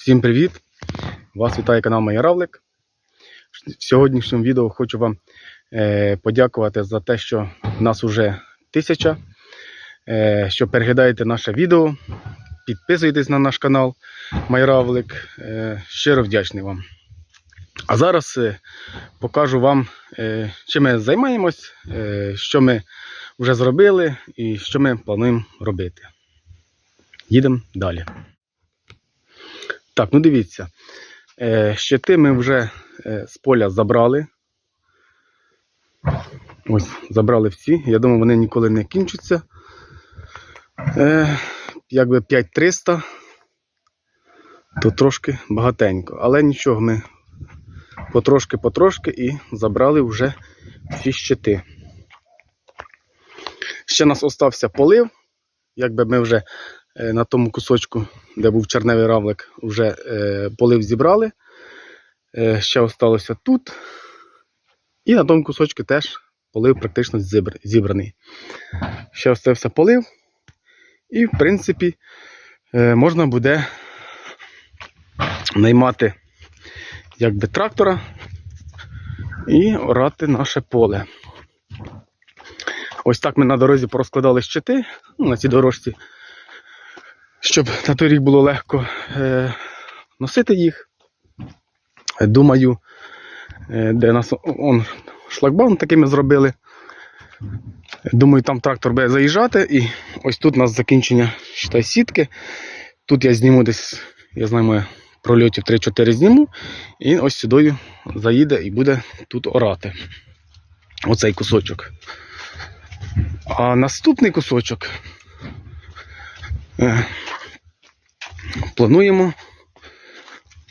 Всім привіт! Вас вітає канал Моя Равлик. В сьогоднішньому відео хочу вам е, подякувати за те, що нас вже тисяча, е, що переглядаєте наше відео, підписуєтесь на наш канал Моя Равлик. Е, щиро вдячний вам. А зараз покажу вам, чим ми займаємось, що ми вже зробили і що ми плануємо робити. Їдемо далі. Так, ну дивіться. Е, щити ми вже е, з поля забрали. Ось, забрали всі. Я думаю, вони ніколи не кінчаться. Е, якби 5300, то трошки багатенько. Але нічого, ми потрошки-потрошки і забрали вже всі щити. Ще нас остався полив. Якби ми вже на тому кусочку, де був черневий равлик, вже е, полив зібрали. Е, ще осталося тут. І на тому кусочку теж полив практично зібраний. Ще остався полив. І, в принципі, е, можна буде наймати якби трактора і орати наше поле. Ось так ми на дорозі порозкладали щити ну, на цій дорожці, щоб на той рік було легко е, носити їх. Думаю, е, де нас он, шлагбаум такий зробили. Думаю, там трактор буде заїжджати. І ось тут у нас закінчення считай, сітки. Тут я зніму десь, я знаю, моє прольотів 3-4 зніму. І ось сюди заїде і буде тут орати. Оцей кусочок. А наступний кусочок е, плануємо,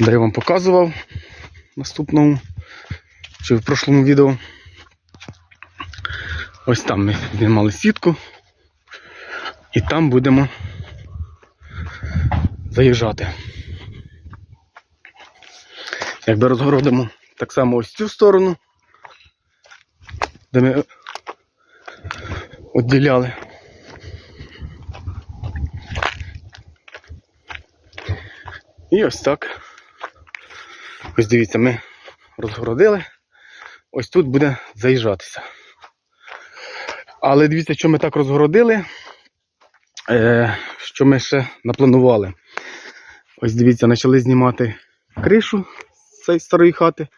де я вам показував в наступному чи в прошлому відео. Ось там ми знімали сітку. І там будемо заїжджати. Якби розгородимо так само ось цю сторону, де ми відділяли. І ось так. Ось дивіться, ми розгородили. Ось тут буде заїжджатися. Але дивіться, що ми так розгородили, е, що ми ще напланували. Ось дивіться, почали знімати кришу з цієї старої хати.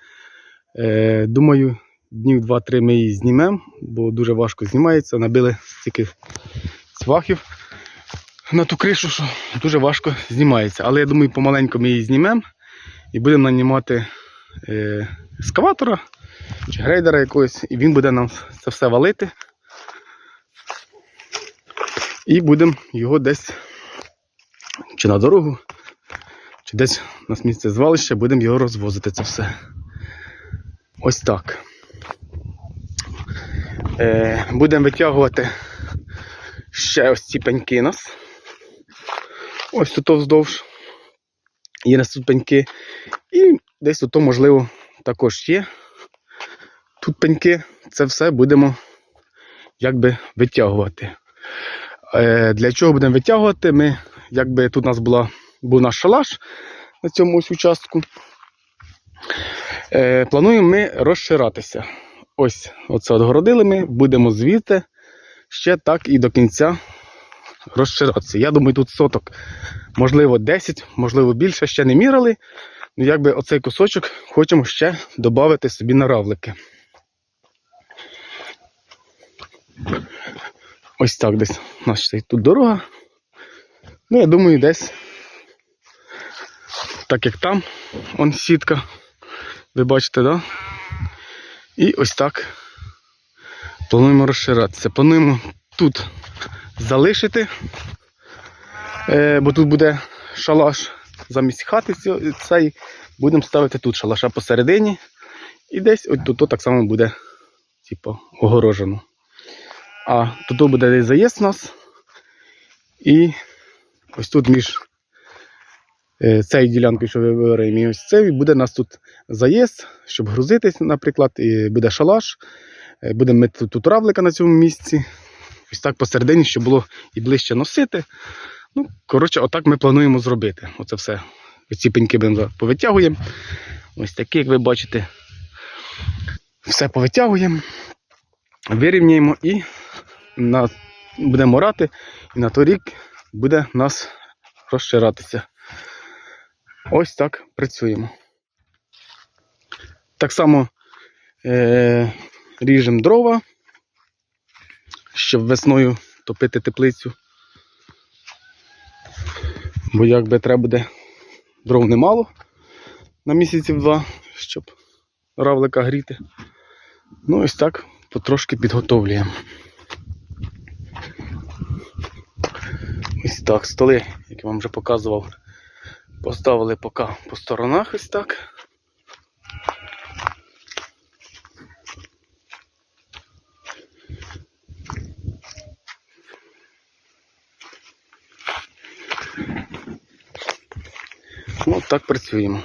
Е, думаю, днів 2-3 ми її знімемо, бо дуже важко знімається. Набили стільки свахів на ту кришу, що дуже важко знімається. Але я думаю, помаленьку ми її знімемо і будемо нанімати е, ескаватора чи грейдера якогось, і він буде нам це все валити. І будемо його десь чи на дорогу, чи десь на місце звалище, будемо його розвозити це все. Ось так. Е, будемо витягувати ще ось ці пеньки нас. Ось тут вздовж. Є нас тут пеньки. І десь тут, можливо, також є. Тут пеньки. Це все будемо якби витягувати. Е, для чого будемо витягувати? Ми, якби тут у нас була, був наш шалаш на цьому ось участку. Е, плануємо ми розширатися. Ось оце отгородили ми, будемо звідти ще так і до кінця розширатися. Я думаю, тут соток, можливо, 10, можливо, більше, ще не мірили. Ну, якби оцей кусочок хочемо ще додати собі на равлики. Ось так десь у нас тут дорога. Ну, я думаю, десь, так як там, он сітка. Ви бачите, да? І ось так плануємо розширатися. Плануємо тут залишити, е, бо тут буде шалаш замість хати цієї. Будемо ставити тут шалаша посередині. І десь ось тут так само буде типу, огорожено. А тут буде десь заїзд у нас. І ось тут між е, цією ділянкою, що ви вибираємо, і ось цією, буде у нас тут заїзд, щоб грузитись, наприклад, і буде шалаш. Е, Будемо тут, тут равлика на цьому місці. Ось так посередині, щоб було і ближче носити. Ну, коротше, отак ми плануємо зробити. Оце все. Оці пеньки повитягуємо. Ось такі, як ви бачите, все повитягуємо, вирівняємо і на, будемо орати, і на той рік буде нас розширатися. Ось так працюємо. Так само е, ріжемо дрова, щоб весною топити теплицю. Бо якби треба буде дров немало на місяців два, щоб равлика гріти. Ну, ось так потрошки підготовлюємо. Ось так, столи, як я вам вже показував, поставили поки по сторонах ось так. Так працюємо.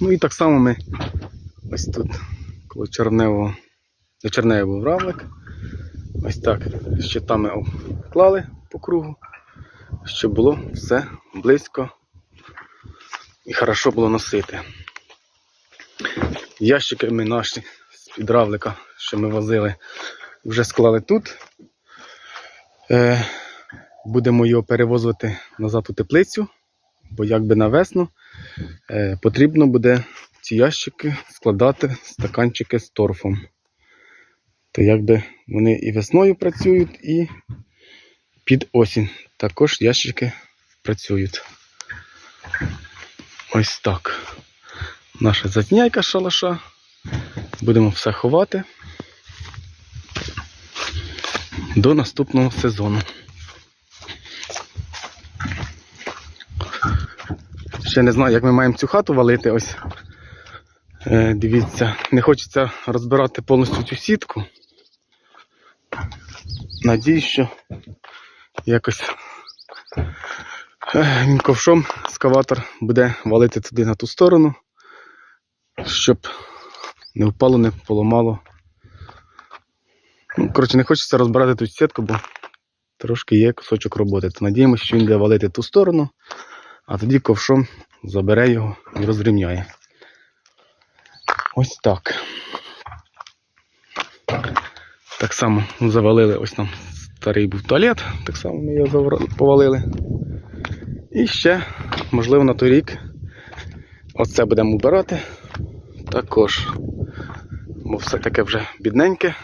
Ну і так само ми ось тут коло черневого, до черневого був равлик. Ось так щитами обклали по кругу, щоб було все близько і хорошо було носити. Ящики ми наші з-під равлика, що ми возили, вже склали тут. Е, будемо його перевозити назад у теплицю, бо якби на весну е, потрібно буде ці ящики складати стаканчики з торфом. То якби вони і весною працюють, і під осінь також ящики працюють. Ось так. Наша затняйка шалаша. Будемо все ховати до наступного сезону. Ще не знаю, як ми маємо цю хату валити. Ось е, дивіться, не хочеться розбирати повністю цю сітку. Надіюсь, що якось е, ковшом скаватор буде валити туди на ту сторону, щоб не впало, не поламало. Ну, коротше, не хочеться розбирати ту сітку, бо трошки є кусочок роботи. То надіємося, що він буде валити ту сторону, а тоді ковшом забере його і розрівняє. Ось так. Так само завалили ось там старий був туалет, так само ми його повалили. І ще, можливо, на той рік оце будемо вбирати також. Бо все таке вже бідненьке.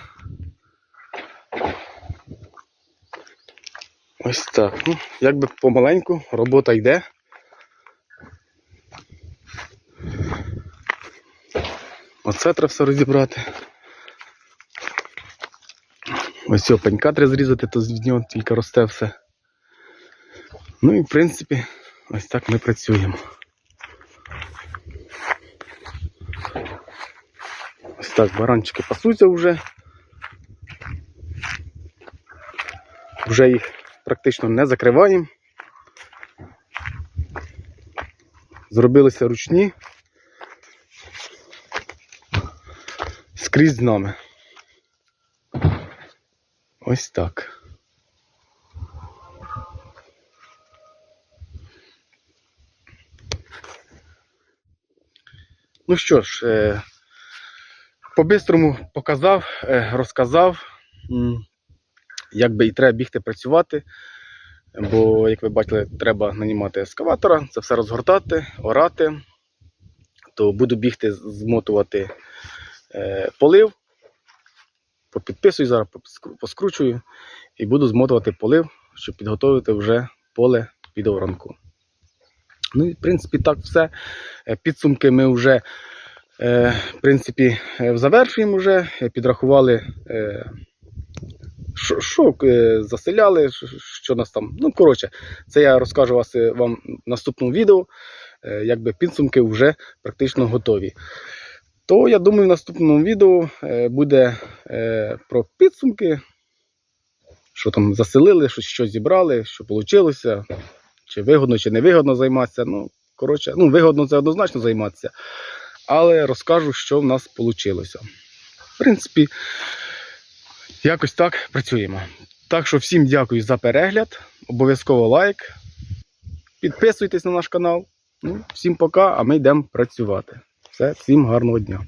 Ось так. Ну, якби помаленьку робота йде. Оце треба все розібрати. Ось цього пенька треба зрізати, то з нього тільки росте все. Ну і в принципі, ось так ми працюємо. Так баранчики пасуться вже. Вже їх практично не закриваємо. Зробилися ручні. Скрізь з нами. Ось так. Ну що ж, е, по-бистрому показав, е, розказав, як би і треба бігти працювати. Бо, як ви бачили, треба нанімати ескаватора, це все розгортати, орати. То буду бігти, змотувати е, полив. Попідписую зараз, поскручую і буду змотувати полив, щоб підготувати вже поле під оранку. Ну і в принципі так все. Е, Підсумки ми вже в принципі, е, завершуємо вже. Е, Підрахували, е, що, що е, заселяли, що, нас там. Ну, коротше, це я розкажу вас, е, вам в наступному відео. Е, Якби підсумки вже практично готові. То я думаю, в наступному відео е, буде е, про підсумки, що там заселили, що, що зібрали, що вийшло, чи вигодно, чи не вигодно займатися. Ну, коротше, ну, вигодно це однозначно займатися. Але розкажу, що в нас вийшло. В принципі, якось так працюємо. Так що всім дякую за перегляд. Обов'язково лайк. Підписуйтесь на наш канал. Ну, всім пока, а ми йдемо працювати. Все, всім гарного дня.